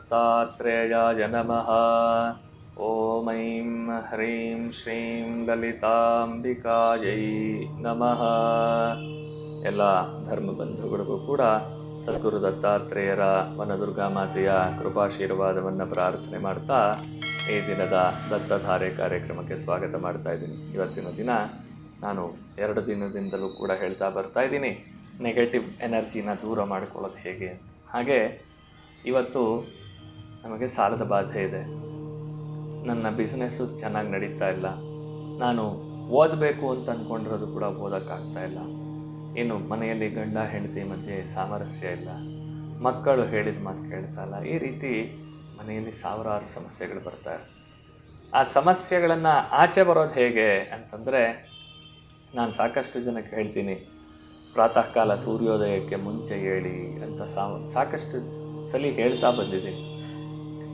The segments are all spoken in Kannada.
ದತ್ತಾತ್ರೇಯಾಯ ನಮಃ. ಓಂ ಐಂ ಹ್ರೀಂ ಶ್ರೀಂ ಲಲಿತಾಂಬಿಕಾಯೈ ನಮಃ. ಎಲ್ಲ ಧರ್ಮ ಬಂಧುಗಳಿಗೂ ಕೂಡ ಸದ್ಗುರು ದತ್ತಾತ್ರೇಯರ ವನದುರ್ಗಾ ಮಾತೆಯ ಕೃಪಾಶೀರ್ವಾದವನ್ನು ಪ್ರಾರ್ಥನೆ ಮಾಡ್ತಾ ಈ ದಿನದ ದತ್ತಧಾರೆ ಕಾರ್ಯಕ್ರಮಕ್ಕೆ ಸ್ವಾಗತ ಮಾಡ್ತಾ ಇದ್ದೀನಿ. ಇವತ್ತಿನ ದಿನ ನಾನು ಎರಡು ದಿನದಿಂದಲೂ ಕೂಡ ಹೇಳ್ತಾ ಬರ್ತಾ ಇದ್ದೀನಿ. ನೆಗೆಟಿವ್ ಎನರ್ಜಿನ ದೂರ ಮಾಡ್ಕೊಳ್ಳೋದು ಹೇಗೆ ಅಂತ. ಹಾಗೆ ಇವತ್ತು ನಮಗೆ ಸಾಲದ ಬಾಧೆ ಇದೆ. ನನ್ನ ಬಿಸ್ನೆಸ್ಸು ಚೆನ್ನಾಗಿ ನಡೀತಾ ಇಲ್ಲ. ನಾನು ಓದಬೇಕು ಅಂತ ಅಂದ್ಕೊಂಡಿರೋದು ಕೂಡ ಓದೋಕ್ಕಾಗ್ತಾ ಇಲ್ಲ. ಇನ್ನು ಮನೆಯಲ್ಲಿ ಗಂಡ, ಹೆಂಡತಿ ಮಧ್ಯೆ ಸಾಮರಸ್ಯ ಇಲ್ಲ. ಮಕ್ಕಳು ಹೇಳಿದ ಮಾತು ಕೇಳ್ತಾ ಇಲ್ಲ. ಈ ರೀತಿ ಮನೆಯಲ್ಲಿ ಸಾವಿರಾರು ಸಮಸ್ಯೆಗಳು ಬರ್ತಾ ಇರುತ್ತೆ. ಆ ಸಮಸ್ಯೆಗಳನ್ನು ಆಚೆ ಬರೋದು ಹೇಗೆ ಅಂತಂದರೆ, ನಾನು ಸಾಕಷ್ಟು ಜನಕ್ಕೆ ಹೇಳ್ತೀನಿ ಪ್ರಾತಃ ಕಾಲ ಸೂರ್ಯೋದಯಕ್ಕೆ ಮುಂಚೆ ಹೇಳಿ ಅಂತ ಸಾಕಷ್ಟು ಸಲ ಹೇಳ್ತಾ ಬಂದಿದ್ದೀನಿ.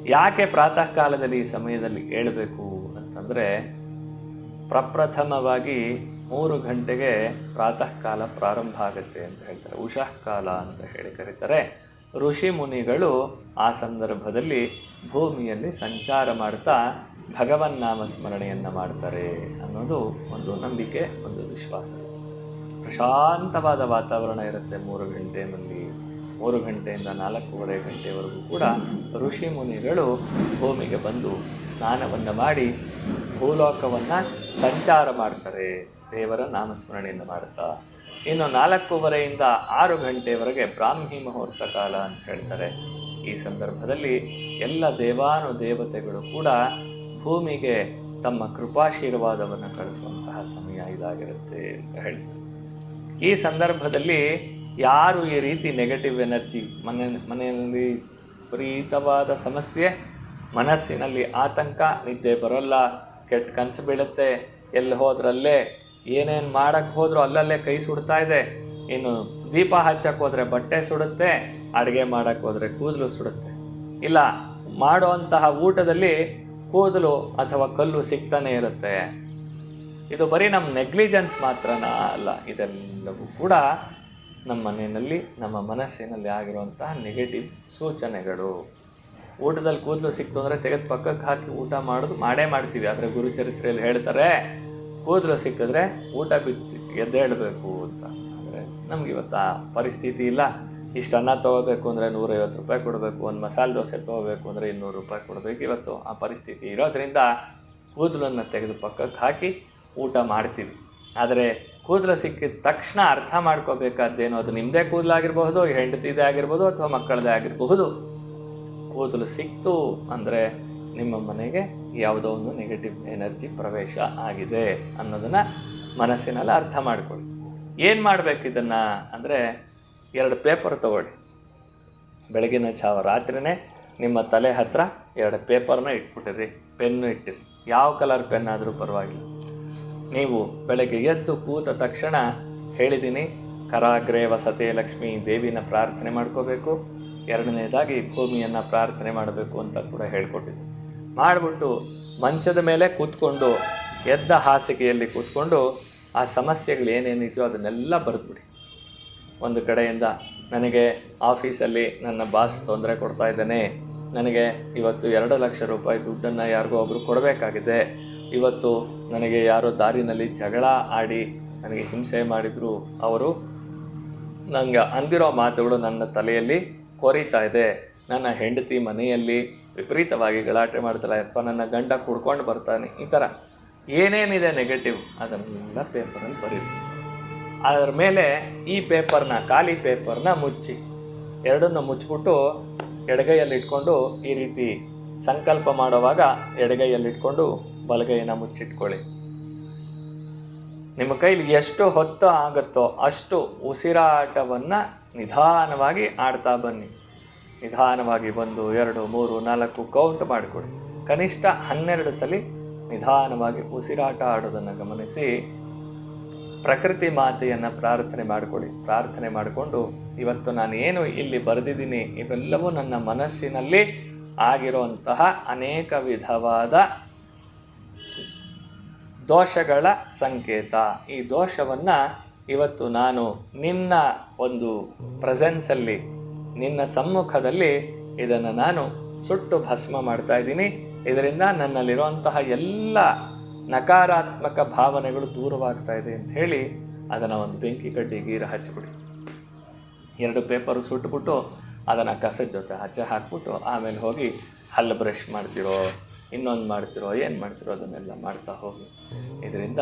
ಯಾಕೆ ಪ್ರಾತಃ ಕಾಲದಲ್ಲಿ ಈ ಸಮಯದಲ್ಲಿ ಹೇಳಬೇಕು ಅಂತಂದರೆ ಪ್ರಪ್ರಥಮವಾಗಿ ಮೂರು ಗಂಟೆಗೆ ಪ್ರಾತಃ ಕಾಲ ಪ್ರಾರಂಭ ಆಗುತ್ತೆ ಅಂತ ಹೇಳ್ತಾರೆ. ಉಷಃ ಕಾಲ ಅಂತ ಹೇಳಿ ಕರೀತಾರೆ. ಋಷಿ ಮುನಿಗಳು ಆ ಸಂದರ್ಭದಲ್ಲಿ ಭೂಮಿಯಲ್ಲಿ ಸಂಚಾರ ಮಾಡ್ತಾ ಭಗವನ್ನಾಮ ಸ್ಮರಣೆಯನ್ನು ಮಾಡ್ತಾರೆ ಅನ್ನೋದು ಒಂದು ನಂಬಿಕೆ, ಒಂದು ವಿಶ್ವಾಸ. ಪ್ರಶಾಂತವಾದ ವಾತಾವರಣ ಇರುತ್ತೆ ಮೂರು ಗಂಟೆಯಲ್ಲಿ ಮೂರು ಗಂಟೆಯಿಂದ ನಾಲ್ಕೂವರೆ ಗಂಟೆವರೆಗೂ ಕೂಡ ಋಷಿ ಮುನಿಗಳು ಭೂಮಿಗೆ ಬಂದು ಸ್ನಾನವನ್ನು ಮಾಡಿ ಭೂಲೋಕವನ್ನು ಸಂಚಾರ ಮಾಡ್ತಾರೆ. ದೇವರ ನಾಮಸ್ಮರಣೆಯನ್ನು ಮಾಡ್ತಾ. ಇನ್ನು ನಾಲ್ಕೂವರೆಯಿಂದ ಆರು ಗಂಟೆವರೆಗೆ ಬ್ರಾಹ್ಮಿ ಮುಹೂರ್ತ ಕಾಲ ಅಂತ ಹೇಳ್ತಾರೆ. ಈ ಸಂದರ್ಭದಲ್ಲಿ ಎಲ್ಲ ದೇವಾನು ದೇವತೆಗಳು ಕೂಡ ಭೂಮಿಗೆ ತಮ್ಮ ಕೃಪಾಶೀರ್ವಾದವನ್ನು ಕಳಿಸುವಂತಹ ಸಮಯ ಇದಾಗಿರುತ್ತೆ ಅಂತ ಹೇಳ್ತಾರೆ. ಈ ಸಂದರ್ಭದಲ್ಲಿ ಯಾರು ಈ ರೀತಿ ನೆಗೆಟಿವ್ ಎನರ್ಜಿ ಮನೆ ಮನೆಯಲ್ಲಿ ವಿಪರೀತವಾದ ಸಮಸ್ಯೆ, ಮನಸ್ಸಿನಲ್ಲಿ ಆತಂಕ, ನಿದ್ದೆ ಬರೋಲ್ಲ, ಕೆಟ್ಟ ಕನಸು ಬೀಳುತ್ತೆ, ಎಲ್ಲಿ ಹೋದ್ರಲ್ಲೇ, ಏನೇನು ಮಾಡೋಕ್ಕೆ ಹೋದರೂ ಅಲ್ಲಲ್ಲೇ ಕೈ ಸುಡ್ತಾ ಇದೆ. ಇನ್ನು ದೀಪ ಹಚ್ಚಕ್ಕೆ ಹೋದರೆ ಬಟ್ಟೆ ಸುಡುತ್ತೆ, ಅಡುಗೆ ಮಾಡೋಕ್ಕೆ ಹೋದರೆ ಕೂದಲು ಸುಡುತ್ತೆ. ಇಲ್ಲ, ಮಾಡುವಂತಹ ಊಟದಲ್ಲಿ ಕೂದಲು ಅಥವಾ ಕಲ್ಲು ಸಿಗ್ತಾನೆ ಇರುತ್ತೆ. ಇದು ಬರೀ ನಮ್ಮ ನೆಗ್ಲಿಜೆನ್ಸ್ ಮಾತ್ರನ ಅಲ್ಲ, ಇದೆಲ್ಲವೂ ಕೂಡ ನಮ್ಮ ಮನೆಯಲ್ಲಿ, ನಮ್ಮ ಮನಸ್ಸಿನಲ್ಲಿ ಆಗಿರುವಂತಹ ನೆಗೆಟಿವ್ ಸೂಚನೆಗಳು. ಊಟದಲ್ಲಿ ಕೂದಲು ಸಿಕ್ತು ಅಂದರೆ ತೆಗೆದು ಪಕ್ಕಕ್ಕೆ ಹಾಕಿ ಊಟ ಮಾಡೋದು ಮಾಡೇ ಮಾಡ್ತೀವಿ. ಆದರೆ ಗುರುಚರಿತ್ರೆಯಲ್ಲಿ ಹೇಳ್ತಾರೆ, ಕೂದಲು ಸಿಕ್ಕಿದ್ರೆ ಊಟ ಬಿಟ್ಟು ಎದ್ದೇಳಬೇಕು ಅಂತ. ಅಂದರೆ ನಮ್ಗೆ ಇವತ್ತು ಆ ಪರಿಸ್ಥಿತಿ ಇಲ್ಲ. ಇಷ್ಟು ಅನ್ನ ತೊಗೋಬೇಕು ಅಂದರೆ ನೂರೈವತ್ತು ರೂಪಾಯಿ ಕೊಡಬೇಕು, ಒಂದು ಮಸಾಲೆ ದೋಸೆ ತೊಗೋಬೇಕು ಅಂದರೆ ಇನ್ನೂರು ರೂಪಾಯಿ ಕೊಡಬೇಕು. ಇವತ್ತು ಆ ಪರಿಸ್ಥಿತಿ ಇರೋದ್ರಿಂದ ಕೂದಲನ್ನು ತೆಗೆದು ಪಕ್ಕಕ್ಕೆ ಹಾಕಿ ಊಟ ಮಾಡ್ತೀವಿ. ಆದರೆ ಕೂದಲು ಸಿಕ್ಕಿದ ತಕ್ಷಣ ಅರ್ಥ ಮಾಡ್ಕೋಬೇಕಾದ್ದೇನು, ಅದು ನಿಮ್ಮದೇ ಕೂದಲಾಗಿರಬಹುದು ಹೆಂಡತಿದೇ ಆಗಿರ್ಬೋದು ಅಥವಾ ಮಕ್ಕಳದೇ ಆಗಿರಬಹುದು. ಕೂದಲು ಸಿಕ್ತು ಅಂದರೆ ನಿಮ್ಮ ಮನೆಗೆ ಯಾವುದೋ ಒಂದು ನೆಗೆಟಿವ್ ಎನರ್ಜಿ ಪ್ರವೇಶ ಆಗಿದೆ ಅನ್ನೋದನ್ನು ಮನಸ್ಸಿನಲ್ಲಿ ಅರ್ಥ ಮಾಡ್ಕೊಳ್ಳಿ. ಏನು ಮಾಡಬೇಕು ಇದನ್ನು ಅಂದರೆ ಎರಡು ಪೇಪರ್ ತಗೊಳ್ಳಿ. ಬೆಳಗಿನ ಚಾವ ರಾತ್ರಿನೇ ನಿಮ್ಮ ತಲೆ ಹತ್ತಿರ ಎರಡು ಪೇಪರ್ನ ಇಟ್ಬಿಟ್ಟಿರಿ ಪೆನ್ನು ಇಟ್ಟಿರಿ. ಯಾವ ಕಲರ್ ಪೆನ್ ಆದರೂ ಪರವಾಗಿಲ್ಲ. ನೀವು ಬೆಳಗ್ಗೆ ಎದ್ದು ಕೂತ ತಕ್ಷಣ ಹೇಳಿದ್ದೀನಿ, ಕರಾಗ್ರೆ ವಸತೆ ಲಕ್ಷ್ಮಿ ದೇವಿನ ಪ್ರಾರ್ಥನೆ ಮಾಡ್ಕೋಬೇಕು. ಎರಡನೇದಾಗಿ ಭೂಮಿಯನ್ನು ಪ್ರಾರ್ಥನೆ ಮಾಡಬೇಕು ಅಂತ ಕೂಡ ಹೇಳ್ಕೊಟ್ಟಿದ್ದೆ. ಮಾಡಿಬಿಟ್ಟು ಮಂಚದ ಮೇಲೆ ಕೂತ್ಕೊಂಡು, ಎದ್ದ ಹಾಸಿಗೆಯಲ್ಲಿ ಕೂತ್ಕೊಂಡು ಆ ಸಮಸ್ಯೆಗಳು ಏನೇನಿದೆಯೋ ಅದನ್ನೆಲ್ಲ ಬರೆದ್ಬಿಡಿ. ಒಂದು ಕಡೆಯಿಂದ ನನಗೆ ಆಫೀಸಲ್ಲಿ ನನ್ನ ಬಾಸ್ ತೊಂದರೆ ಕೊಡ್ತಾ ಇದ್ದಾನೆ, ನನಗೆ ಇವತ್ತು ಎರಡು ಲಕ್ಷ ರೂಪಾಯಿ ದುಡ್ಡನ್ನು ಯಾರಿಗೋ ಒಬ್ಬರು ಕೊಡಬೇಕಾಗಿದೆ ಇವತ್ತು ನನಗೆ ಯಾರೋ ದಾರಿನಲ್ಲಿ ಜಗಳ ಆಡಿ ನನಗೆ ಹಿಂಸೆ ಮಾಡಿದರು ಅವರು ನನಗೆ ಅಂದಿರೋ ಮಾತುಗಳು ನನ್ನ ತಲೆಯಲ್ಲಿ ಕೊರೀತಾ ಇದೆ. ನನ್ನ ಹೆಂಡತಿ ಮನೆಯಲ್ಲಿ ವಿಪರೀತವಾಗಿ ಗಲಾಟೆ ಮಾಡ್ತಾಳೆ. ಅಥವಾ ನನ್ನ ಗಂಡ ಕುಡ್ಕೊಂಡು ಬರ್ತಾನೆ. ಈ ಥರ ಏನೇನಿದೆ ನೆಗೆಟಿವ್ ಅದನ್ನೆಲ್ಲ ಪೇಪರಲ್ಲಿ ಬರೀರಿ. ಅದರ ಮೇಲೆ ಈ ಪೇಪರ್ನ ಖಾಲಿ ಪೇಪರ್ನ ಮುಚ್ಚಿ. ಎರಡನ್ನು ಮುಚ್ಚಿಬಿಟ್ಟು ಎಡಗೈಯಲ್ಲಿ ಇಟ್ಕೊಂಡು ಈ ರೀತಿ ಸಂಕಲ್ಪ ಮಾಡುವಾಗ ಎಡಗೈಯಲ್ಲಿ ಇಟ್ಕೊಂಡು ಬಲಗೈನ ಮುಚ್ಚಿಟ್ಕೊಳ್ಳಿ. ನಿಮ್ಮ ಕೈಲಿ ಎಷ್ಟು ಹೊತ್ತು ಆಗುತ್ತೋ ಅಷ್ಟು ಉಸಿರಾಟವನ್ನು ನಿಧಾನವಾಗಿ ಆಡ್ತಾ ಬನ್ನಿ. ನಿಧಾನವಾಗಿ ಒಂದು, ಎರಡು, ಮೂರು, ನಾಲ್ಕು ಕೌಂಟ್ ಮಾಡಿಕೊಡಿ. ಕನಿಷ್ಠ ಹನ್ನೆರಡು ಸಲ ನಿಧಾನವಾಗಿ ಉಸಿರಾಟ ಆಡೋದನ್ನು ಗಮನಿಸಿ ಪ್ರಕೃತಿ ಮಾತೆಯನ್ನು ಪ್ರಾರ್ಥನೆ ಮಾಡಿಕೊಳ್ಳಿ ಪ್ರಾರ್ಥನೆ ಮಾಡಿಕೊಂಡು, ಇವತ್ತು ನಾನು ಏನು ಇಲ್ಲಿ ಬರೆದಿದ್ದೀನಿ? ಇವೆಲ್ಲವೂ ನನ್ನ ಮನಸ್ಸಿನಲ್ಲಿ ಆಗಿರುವಂತಹ ಅನೇಕ ವಿಧವಾದ ದೋಷಗಳ ಸಂಕೇತ. ಈ ದೋಷವನ್ನು ಇವತ್ತು ನಾನು ನಿನ್ನ ಒಂದು ಪ್ರೆಸೆನ್ಸಲ್ಲಿ ನಿನ್ನ ಸಮ್ಮುಖದಲ್ಲಿ ಇದನ್ನು ನಾನು ಸುಟ್ಟು ಭಸ್ಮ ಮಾಡ್ತಾ ಇದ್ದೀನಿ. ಇದರಿಂದ ನನ್ನಲ್ಲಿರುವಂತಹ ಎಲ್ಲ ನಕಾರಾತ್ಮಕ ಭಾವನೆಗಳು ದೂರವಾಗ್ತಾ ಇದೆ ಅಂತ ಹೇಳಿ ಅದನ್ನು ಒಂದು ಬೆಂಕಿ ಕಡ್ಡಿ ಗೀರ ಹಚ್ಚಿಬಿಡಿ. ಎರಡು ಪೇಪರು ಸುಟ್ಬಿಟ್ಟು ಅದನ್ನು ಕಸದ ಜೊತೆ ಹಚ್ಚೆ ಹಾಕ್ಬಿಟ್ಟು ಆಮೇಲೆ ಹೋಗಿ ಹಲ್ಲು ಬ್ರಷ್ ಮಾಡ್ತಿರೋ. ಇನ್ನೊಂದು ಮಾಡ್ತಿರೋ, ಏನು ಮಾಡ್ತಿರೋ ಅದನ್ನೆಲ್ಲ ಮಾಡ್ತಾ ಹೋಗಿ. ಇದರಿಂದ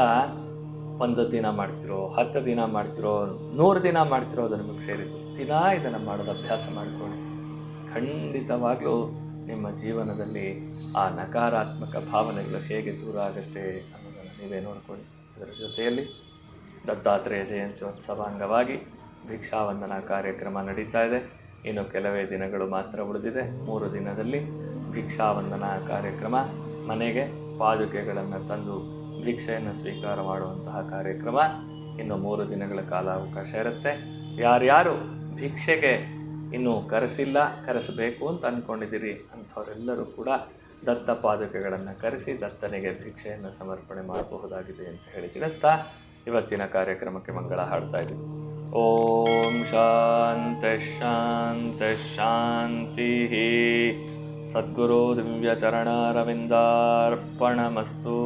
ಒಂದು ದಿನ ಮಾಡ್ತಿರೋ, ಹತ್ತು ದಿನ ಮಾಡ್ತಿರೋ, ನೂರು ದಿನ ಮಾಡ್ತಿರೋ ಅದು ನಿಮಗೆ ಸೇರಿತು ದಿನ ಇದನ್ನು ಮಾಡೋದು ಅಭ್ಯಾಸ ಮಾಡಿಕೊಳ್ಳಿ. ಖಂಡಿತವಾಗ್ಲೂ ನಿಮ್ಮ ಜೀವನದಲ್ಲಿ ಆ ನಕಾರಾತ್ಮಕ ಭಾವನೆಗಳು ಹೇಗೆ ದೂರ ಆಗುತ್ತೆ ಅನ್ನೋದನ್ನು ನೀವೇ ನೋಡ್ಕೊಳ್ಳಿ. ಅದರ ಜೊತೆಯಲ್ಲಿ ದತ್ತಾತ್ರೇಯ ಜಯಂತ್ಯೋತ್ಸವ ಅಂಗವಾಗಿ ಭಿಕ್ಷಾವಂದನಾ ಕಾರ್ಯಕ್ರಮ ನಡೀತಾ ಇದೆ. ಇನ್ನು ಕೆಲವೇ ದಿನಗಳು ಮಾತ್ರ ಉಳಿದಿದೆ. ಮೂರು ದಿನದಲ್ಲಿ ಭಿಕ್ಷಾವಂದನಾ ಕಾರ್ಯಕ್ರಮ. ಮನೆಗೆ ಪಾದುಕೆಗಳನ್ನು ತಂದು ಭಿಕ್ಷೆಯನ್ನು ಸ್ವೀಕಾರ ಮಾಡುವಂತಹ ಕಾರ್ಯಕ್ರಮ. ಇನ್ನು ಮೂರು ದಿನಗಳ ಕಾಲ ಅವಕಾಶ ಇರುತ್ತೆ. ಯಾರ್ಯಾರು ಭಿಕ್ಷೆಗೆ ಇನ್ನೂ ಕರೆಸಿಲ್ಲ, ಕರೆಸಬೇಕು ಅಂತ ಅಂದ್ಕೊಂಡಿದ್ದೀರಿ ಅಂಥವರೆಲ್ಲರೂ ಕೂಡ ದತ್ತ ಪಾದುಕೆಗಳನ್ನು ಕರೆಸಿ ದತ್ತನಿಗೆ ಭಿಕ್ಷೆಯನ್ನು ಸಮರ್ಪಣೆ ಮಾಡಬಹುದಾಗಿದೆ ಅಂತ ಹೇಳಿ ತಿಳಿಸ್ತಾ ಇವತ್ತಿನ ಕಾರ್ಯಕ್ರಮಕ್ಕೆ ಮಂಗಳ ಹಾಡ್ತಾ ಇದ್ದೀವಿ. ಓಂ ಶಾಂತ ಶಾಂತ ಶಾಂತಿ சத்குரு திவ்ய சரணாரவிந்தார்ப்பணமஸ்து.